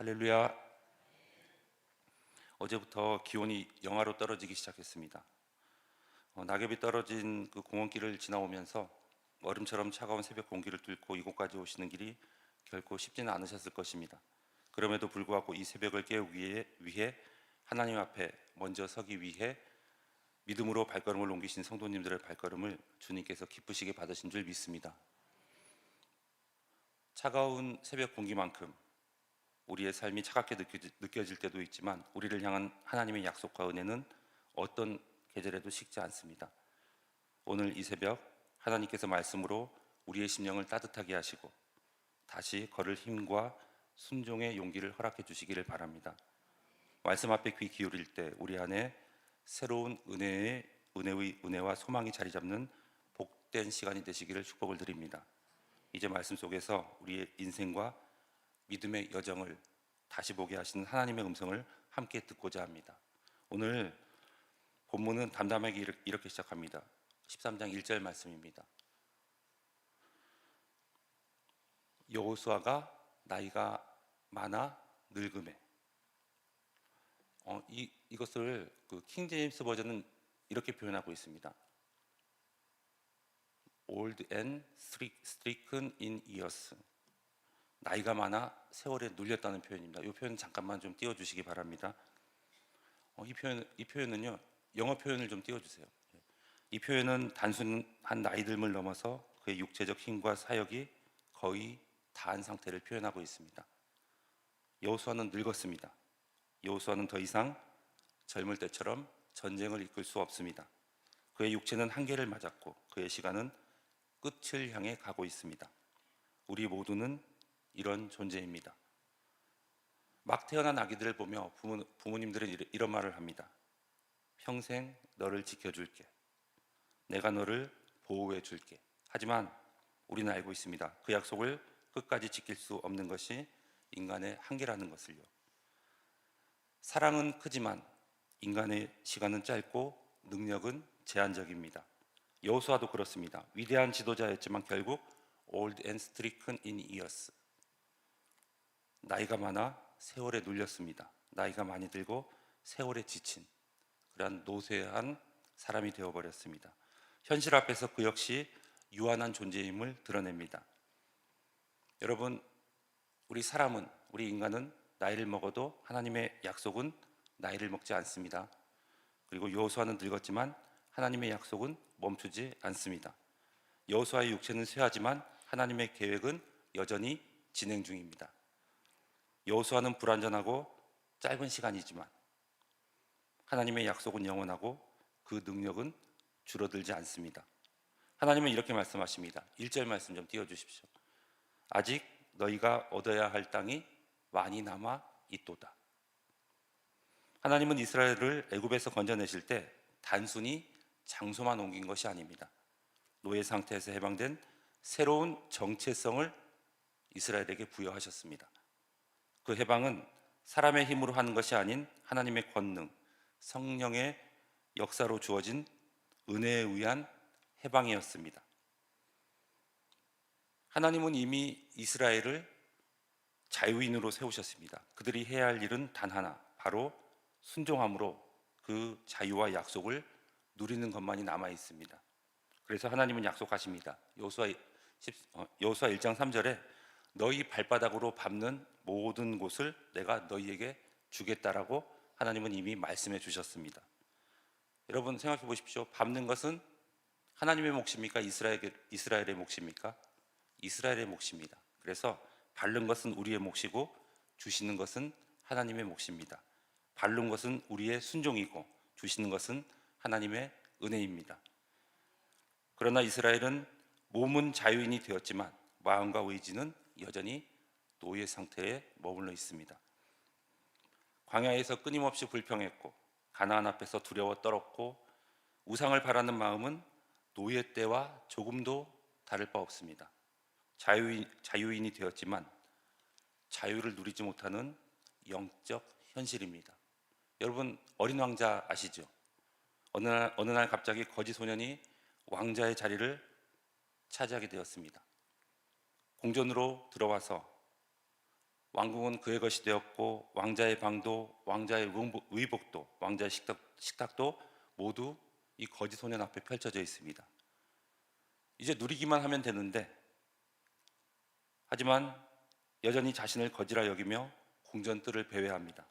할렐루야. 어제부터 기온이 영하로 떨어지기 시작했습니다. 어, 낙엽이 떨어진 그 공원길을 지나오면서 얼음처럼 차가운 새벽 공기를 뚫고 이곳까지 오시는 길이 결코 쉽지는 않으셨을 것입니다. 그럼에도 불구하고 이 새벽을 깨우기 위해, 하나님 앞에 먼저 서기 위해 믿음으로 발걸음을 옮기신 성도님들의 발걸음을 주님께서 기쁘시게 받으신 줄 믿습니다. 차가운 새벽 공기만큼 우리의 삶이 차갑게 느껴질 때도 있지만 우리를 향한 하나님의 약속과 은혜는 어떤 계절에도 식지 않습니다. 오늘 이 새벽 하나님께서 말씀으로 우리의 심령을 따뜻하게 하시고 다시 걸을 힘과 순종의 용기를 허락해 주시기를 바랍니다. 말씀 앞에 귀 기울일 때 우리 안에 새로운 은혜의 은혜의 은혜와 소망이 자리 잡는 복된 시간이 되시기를 축복을 드립니다. 이제 말씀 속에서 우리의 인생과 믿음의 여정을 다시 보게 하시는 하나님의 음성을 함께 듣고자 합니다. 오늘 본문은 담담하게 이렇- 이렇게 시작합니다. 13장 1절 말씀입니다. 여호수아가 나이가 많아 늙음에 어, 이, 이것을 그 킹제임스 버전은 이렇게 표현하고 있습니다. Old and stricken in years. 나이가 많아 세월에 눌렸다는 표현입니다. 이 표현 잠깐만 좀 띄워주시기 바랍니다. 어, 이 표현 이 표현은요 영어 표현을 좀 띄워주세요. 이 표현은 단순한 나이듦을 넘어서 그의 육체적 힘과 사역이 거의 다한 상태를 표현하고 있습니다. 여호수아는 늙었습니다. 여호수아는 더 이상 젊을 때처럼 전쟁을 이끌 수 없습니다. 그의 육체는 한계를 맞았고 그의 시간은 끝을 향해 가고 있습니다. 우리 모두는 이런 존재입니다. 막 태어난 아기들을 보며 부모, 부모님들은 이런 말을 합니다. 평생 너를 지켜줄게. 내가 너를 보호해 줄게. 하지만 우리는 알고 있습니다. 그 약속을 끝까지 지킬 수 없는 것이 인간의 한계라는 것을요. 사랑은 크지만 인간의 시간은 짧고 능력은 제한적입니다. 여호수아도 그렇습니다. 위대한 지도자였지만 결국 old and stricken in years. 나이가 많아 세월에 눌렸습니다. 나이가 많이 들고 세월에 지친 그러한 노쇠한 사람이 되어 버렸습니다. 현실 앞에서 그 역시 유한한 존재임을 드러냅니다. 여러분, 우리 사람은 우리 인간은 나이를 먹어도 하나님의 약속은 나이를 먹지 않습니다. 그리고 여호수아는 늙었지만 하나님의 약속은 멈추지 않습니다. 여호수아의 육체는 쇠하지만 하나님의 계획은 여전히 진행 중입니다. 여호수아는 불완전하고 짧은 시간이지만 하나님의 약속은 영원하고 그 능력은 줄어들지 않습니다. 하나님은 이렇게 말씀하십니다. 1절 말씀 좀 띄워 주십시오. 아직 너희가 얻어야 할 땅이 많이 남아 있도다. 하나님은 이스라엘을 애굽에서 건져내실 때 단순히 장소만 옮긴 것이 아닙니다. 노예 상태에서 해방된 새로운 정체성을 이스라엘에게 부여하셨습니다. 그 해방은 사람의 힘으로 하는 것이 아닌 하나님의 권능, 성령의 역사로 주어진 은혜에 의한 해방이었습니다. 하나님은 이미 이스라엘을 자유인으로 세우셨습니다. 그들이 해야 할 일은 단 하나, 바로 순종함으로 그 자유와 약속을 누리는 것만이 남아 있습니다. 그래서 하나님은 약속하십니다. 여호수아 10 어, 여호수아 1장 3절에 너희 발바닥으로 밟는 모든 곳을 내가 너희에게 주겠다라고 하나님은 이미 말씀해 주셨습니다. 여러분 생각해 보십시오. 밟는 것은 하나님의 몫입니까? 이스라엘 이스라엘의 몫입니까? 이스라엘의 몫입니다. 그래서 밟는 것은 우리의 몫이고 주시는 것은 하나님의 몫입니다. 밟는 것은 우리의 순종이고 주시는 것은 하나님의 은혜입니다. 그러나 이스라엘은 몸은 자유인이 되었지만 마음과 의지는 여전히 노예 상태에 머물러 있습니다. 광야에서 끊임없이 불평했고 가나안 앞에서 두려워 떨었고 우상을 바라는 마음은 노예 때와 조금도 다를 바 없습니다. 자유인, 자유인이 되었지만 자유를 누리지 못하는 영적 현실입니다. 여러분 어린 왕자 아시죠? 어느 날, 어느 날 갑자기 거지 소년이 왕자의 자리를 차지하게 되었습니다. 공전으로 들어와서 왕궁은 그의 것이 되었고 왕자의 방도 왕자의 의복- 의복도 왕자의 식탁, 식탁도 모두 이 거지 소년 앞에 펼쳐져 있습니다. 이제 누리기만 하면 되는데 하지만 여전히 자신을 거지라 여기며 궁전뜰을 배회합니다.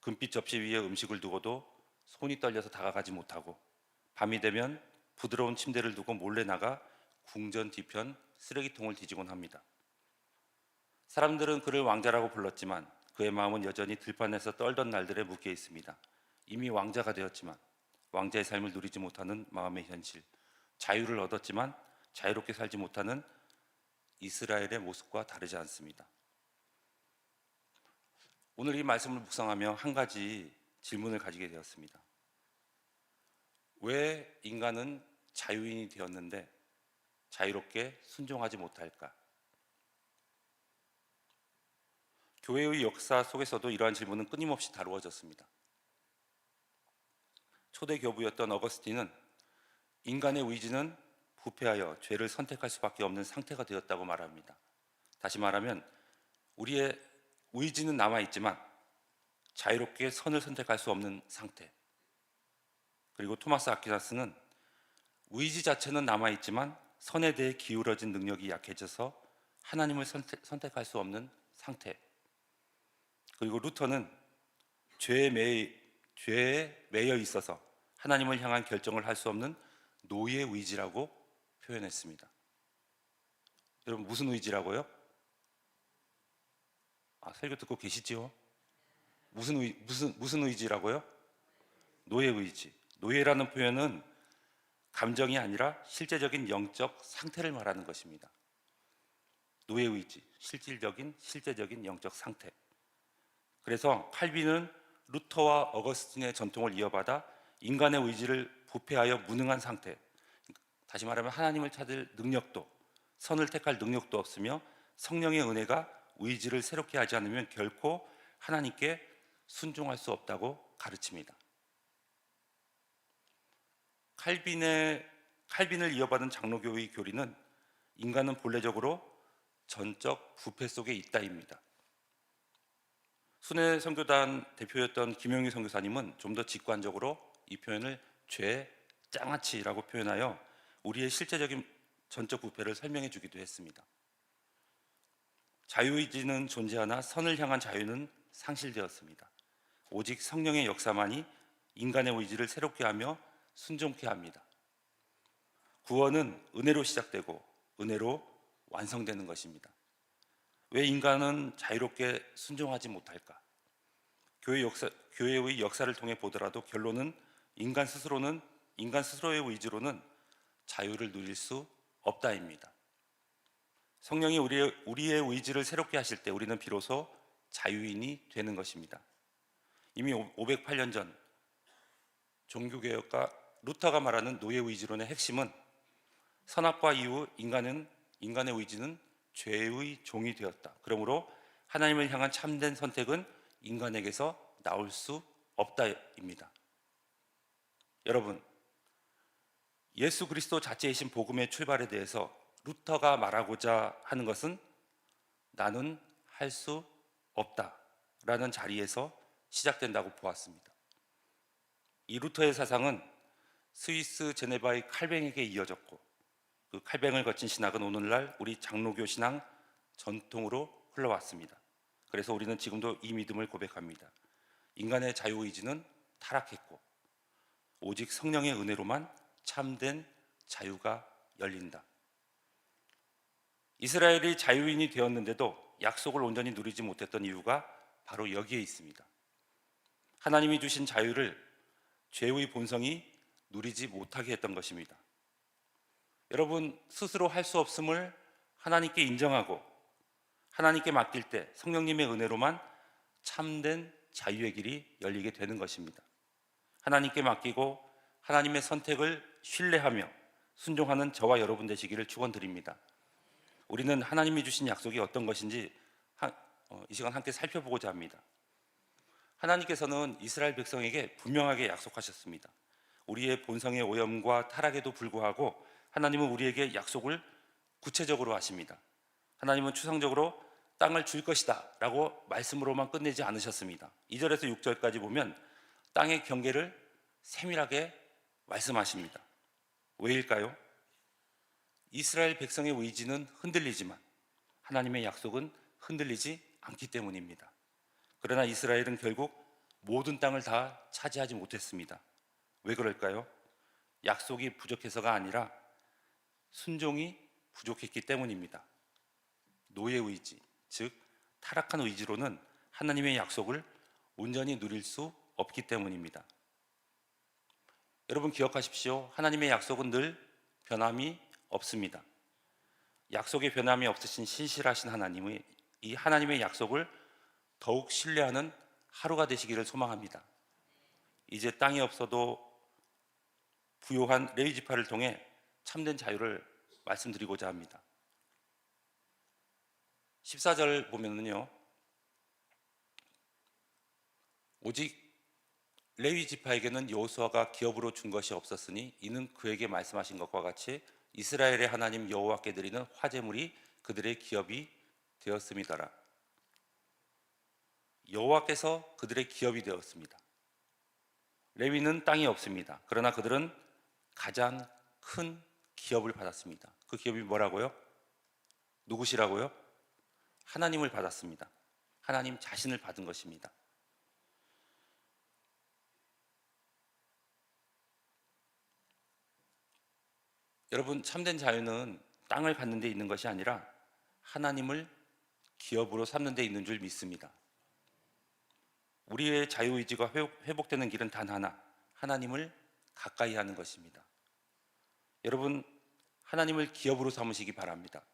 금빛 접시 위에 음식을 두고도 손이 떨려서 다가가지 못하고 밤이 되면 부드러운 침대를 두고 몰래 나가 궁전 뒤편 쓰레기통을 뒤지곤 합니다. 사람들은 그를 왕자라고 불렀지만 그의 마음은 여전히 들판에서 떨던 날들에 묶여 있습니다. 이미 왕자가 되었지만 왕자의 삶을 누리지 못하는 마음의 현실, 자유를 얻었지만 자유롭게 살지 못하는 이스라엘의 모습과 다르지 않습니다. 오늘 이 말씀을 묵상하며 한 가지 질문을 가지게 되었습니다. 왜 인간은 자유인이 되었는데 자유롭게 순종하지 못할까? 교회의 역사 속에서도 이러한 질문은 끊임없이 다루어졌습니다. 초대 교부였던 어거스틴은 인간의 의지는 부패하여 죄를 선택할 수밖에 없는 상태가 되었다고 말합니다. 다시 말하면 우리의 의지는 남아 있지만 자유롭게 선을 선택할 수 없는 상태. 그리고 토마스 아퀴나스는 의지 자체는 남아 있지만 선에 대해 기울어진 능력이 약해져서 하나님을 선택, 선택할 수 없는 상태. 그리고 루터는 죄에 매 죄에 매여 있어서 하나님을 향한 결정을 할 수 없는 노예 의지라고 표현했습니다. 여러분 무슨 의지라고요? 아, 설교 듣고 계시지요? 무슨 의, 무슨 무슨 의지라고요? 노예 의지. 노예라는 표현은 감정이 아니라 실제적인 영적 상태를 말하는 것입니다. 노예 의지, 실질적인 실제적인 영적 상태. 그래서 칼빈은 루터와 어거스틴의 전통을 이어받아 인간의 의지를 부패하여 무능한 상태. 다시 말하면 하나님을 찾을 능력도 선을 택할 능력도 없으며 성령의 은혜가 의지를 새롭게 하지 않으면 결코 하나님께 순종할 수 없다고 가르칩니다. 칼빈의 칼빈을 이어받은 장로교의 교리는 인간은 본래적으로 전적 부패 속에 있다입니다. 순회 선교단 대표였던 김영희 선교사님은 좀 더 직관적으로 이 표현을 죄 짱아치라고 표현하여 우리의 실제적인 전적 부패를 설명해 주기도 했습니다. 자유의지는 존재하나 선을 향한 자유는 상실되었습니다. 오직 성령의 역사만이 인간의 의지를 새롭게 하며 순종케 합니다. 구원은 은혜로 시작되고 은혜로 완성되는 것입니다. 왜 인간은 자유롭게 순종하지 못할까? 교회 역사, 교회의 역사를 통해 보더라도 결론은 인간 스스로는 인간 스스로의 의지로는 자유를 누릴 수 없다입니다. 성령이 우리의, 우리의 의지를 새롭게 하실 때 우리는 비로소 자유인이 되는 것입니다. 이미 508년 전 종교개혁가 루터가 말하는 노예 의지론의 핵심은 선악과 이후 인간은 인간의 의지는 죄의 종이 되었다. 그러므로 하나님을 향한 참된 선택은 인간에게서 나올 수 없다입니다. 여러분, 예수 그리스도 자체이신 복음의 출발에 대해서 루터가 말하고자 하는 것은 나는 할 수 없다라는 자리에서 시작된다고 보았습니다. 이 루터의 사상은 스위스 제네바의 칼뱅에게 이어졌고 그 칼뱅을 거친 신학은 오늘날 우리 장로교 신앙 전통으로 흘러왔습니다. 그래서 우리는 지금도 이 믿음을 고백합니다. 인간의 자유의지는 타락했고 오직 성령의 은혜로만 참된 자유가 열린다. 이스라엘이 자유인이 되었는데도 약속을 온전히 누리지 못했던 이유가 바로 여기에 있습니다. 하나님이 주신 자유를 죄의 본성이 누리지 못하게 했던 것입니다. 여러분 스스로 할 수 없음을 하나님께 인정하고 하나님께 맡길 때 성령님의 은혜로만 참된 자유의 길이 열리게 되는 것입니다. 하나님께 맡기고 하나님의 선택을 신뢰하며 순종하는 저와 여러분 되시기를 축원드립니다. 우리는 하나님이 주신 약속이 어떤 것인지 한- 어, 이 시간 함께 살펴보고자 합니다. 하나님께서는 이스라엘 백성에게 분명하게 약속하셨습니다. 우리의 본성의 오염과 타락에도 불구하고 하나님은 우리에게 약속을 구체적으로 하십니다. 하나님은 추상적으로 땅을 줄 것이다 라고 말씀으로만 끝내지 않으셨습니다. 2절에서 6절까지 보면 땅의 경계를 세밀하게 말씀하십니다. 왜일까요? 이스라엘 백성의 의지는 흔들리지만 하나님의 약속은 흔들리지 않기 때문입니다. 그러나 이스라엘은 결국 모든 땅을 다 차지하지 못했습니다. 왜 그럴까요? 약속이 부족해서가 아니라 순종이 부족했기 때문입니다. 노예 의지, 즉 타락한 의지로는 하나님의 약속을 온전히 누릴 수 없기 때문입니다. 여러분 기억하십시오. 하나님의 약속은 늘 변함이 없습니다. 약속의 변함이 없으신 신실하신 하나님의 이 하나님의 약속을 더욱 신뢰하는 하루가 되시기를 소망합니다. 이제 땅이 없어도 부요한 레위 지파를 통해 참된 자유를 말씀드리고자 합니다. 14절 보면은요. 오직 레위 지파에게는 여호수아가 기업으로 준 것이 없었으니 이는 그에게 말씀하신 것과 같이 이스라엘의 하나님 여호와께 드리는 화제물이 그들의 기업이 되었음이더라. 여호와께서 그들의 기업이 되었습니다. 레위는 땅이 없습니다. 그러나 그들은 가장 큰 기업을 받았습니다. 그 기업이 뭐라고요? 누구시라고요? 하나님을 받았습니다. 하나님 자신을 받은 것입니다. 여러분 참된 자유는 땅을 갖는 데 있는 것이 아니라 하나님을 기업으로 삼는 데 있는 줄 믿습니다. 우리의 자유의지가 회복- 회복되는 길은 단 하나, 하나님을 가까이 하는 것입니다. 여러분, 하나님을 기업으로 삼으시기 바랍니다.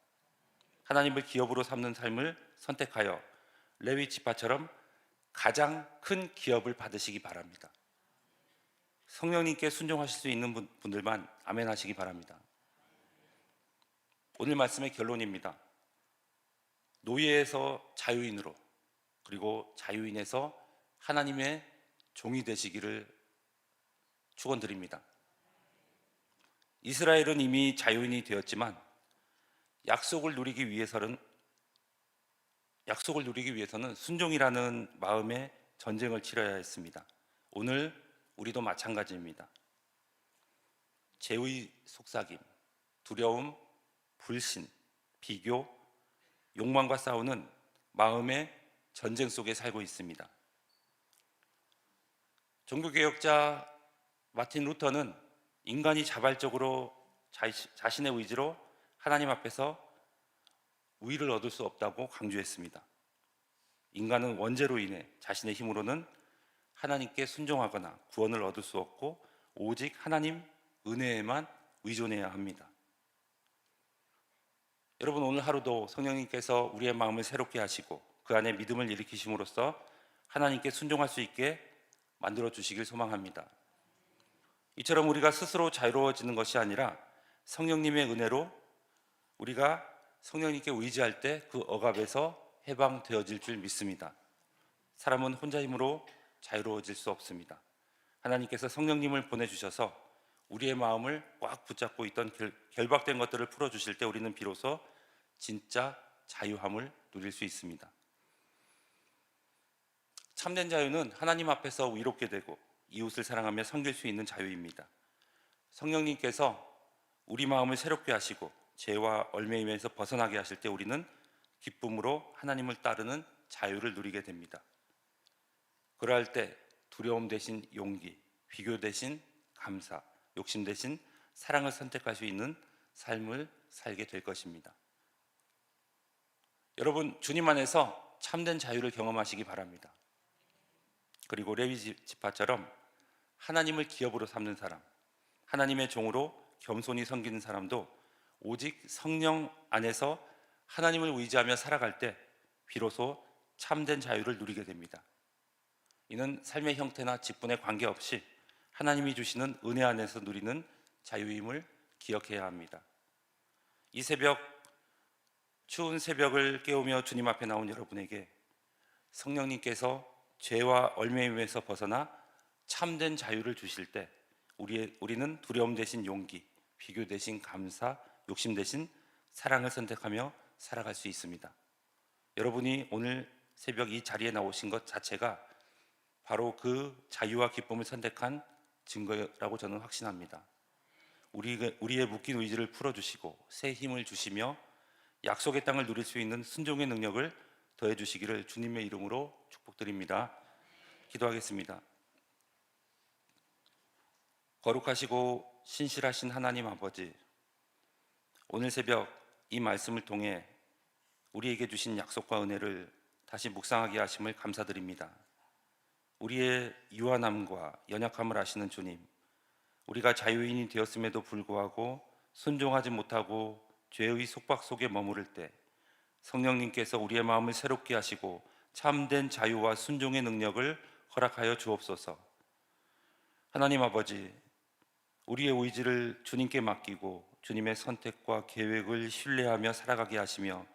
하나님을 기업으로 삼는 삶을 선택하여 레위 지파처럼 가장 큰 기업을 받으시기 바랍니다. 성령님께 순종하실 수 있는 분- 분들만 아멘 하시기 바랍니다. 오늘 말씀의 결론입니다. 노예에서 자유인으로 그리고 자유인에서 하나님의 종이 되시기를 축원드립니다. 이스라엘은 이미 자유인이 되었지만 약속을 누리기 위해서는 약속을 누리기 위해서는 순종이라는 마음의 전쟁을 치러야 했습니다. 오늘 우리도 마찬가지입니다. 죄의 속삭임, 두려움, 불신, 비교, 욕망과 싸우는 마음의 전쟁 속에 살고 있습니다. 종교개혁자 마틴 루터는 인간이 자발적으로 자신의 의지로 하나님 앞에서 우위를 얻을 수 없다고 강조했습니다. 인간은 원죄로 인해 자신의 힘으로는 하나님께 순종하거나 구원을 얻을 수 없고 오직 하나님 은혜에만 의존해야 합니다. 여러분 오늘 하루도 성령님께서 우리의 마음을 새롭게 하시고 그 안에 믿음을 일으키심으로써 하나님께 순종할 수 있게 만들어 주시길 소망합니다. 이처럼 우리가 스스로 자유로워지는 것이 아니라 성령님의 은혜로 우리가 성령님께 의지할 때 그 억압에서 해방되어질 줄 믿습니다. 사람은 혼자 힘으로 자유로워질 수 없습니다. 하나님께서 성령님을 보내주셔서 우리의 마음을 꽉 붙잡고 있던 결, 결박된 것들을 풀어주실 때 우리는 비로소 진짜 자유함을 누릴 수 있습니다. 참된 자유는 하나님 앞에서 위롭게 되고 이웃을 사랑하며 섬길 수 있는 자유입니다. 성령님께서 우리 마음을 새롭게 하시고 죄와 얼매임에서 벗어나게 하실 때 우리는 기쁨으로 하나님을 따르는 자유를 누리게 됩니다. 그러할 때 두려움 대신 용기, 비교 대신 감사, 욕심 대신 사랑을 선택할 수 있는 삶을 살게 될 것입니다. 여러분 주님 안에서 참된 자유를 경험하시기 바랍니다. 그리고 레위 지- 지파처럼 하나님을 기업으로 삼는 사람, 하나님의 종으로 겸손히 섬기는 사람도 오직 성령 안에서 하나님을 의지하며 살아갈 때 비로소 참된 자유를 누리게 됩니다. 이는 삶의 형태나 직분에 관계없이 하나님이 주시는 은혜 안에서 누리는 자유임을 기억해야 합니다. 이 새벽 추운 새벽을 깨우며 주님 앞에 나온 여러분에게 성령님께서 죄와 얼매임에서 벗어나 참된 자유를 주실 때 우리 우리는 두려움 대신 용기, 비교 대신 감사, 욕심 대신 사랑을 선택하며 살아갈 수 있습니다. 여러분이 오늘 새벽 이 자리에 나오신 것 자체가 바로 그 자유와 기쁨을 선택한 증거라고 저는 확신합니다. 우리, 우리의 묶인 의지를 풀어주시고 새 힘을 주시며 약속의 땅을 누릴 수 있는 순종의 능력을 더해 주시기를 주님의 이름으로 축복드립니다. 기도하겠습니다. 거룩하시고 신실하신 하나님 아버지, 오늘 새벽 이 말씀을 통해 우리에게 주신 약속과 은혜를 다시 묵상하게 하심을 감사드립니다. 우리의 유한함과 연약함을 아시는 주님, 우리가 자유인이 되었음에도 불구하고 순종하지 못하고 죄의 속박 속에 머무를 때 성령님께서 우리의 마음을 새롭게 하시고 참된 자유와 순종의 능력을 허락하여 주옵소서. 하나님 아버지, 우리의 의지를 주님께 맡기고 주님의 선택과 계획을 신뢰하며 살아가게 하시며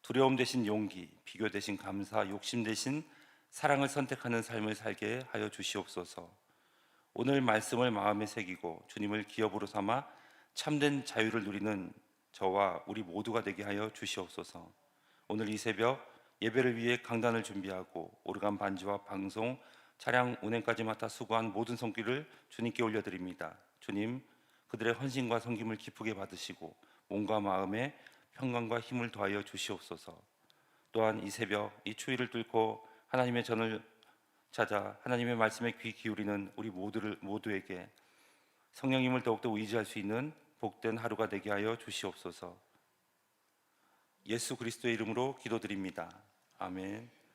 두려움 대신 용기, 비교 대신 감사, 욕심 대신 사랑을 선택하는 삶을 살게 하여 주시옵소서. 오늘 말씀을 마음에 새기고 주님을 기업으로 삼아 참된 자유를 누리는 저와 우리 모두가 되게 하여 주시옵소서. 오늘 이 새벽 예배를 위해 강단을 준비하고 오르간 반주와 방송, 차량 운행까지 맡아 수고한 모든 손길을 주님께 올려드립니다. 주님, 그들의 헌신과 섬김을 기쁘게 받으시고 몸과 마음에 평강과 힘을 더하여 주시옵소서. 또한 이 새벽 이 추위를 뚫고 하나님의 전을 찾아 하나님의 말씀에 귀 기울이는 우리 모두를 모두에게 성령님을 더욱더 의지할 수 있는 복된 하루가 되게 하여 주시옵소서. 예수 그리스도의 이름으로 기도드립니다. 아멘.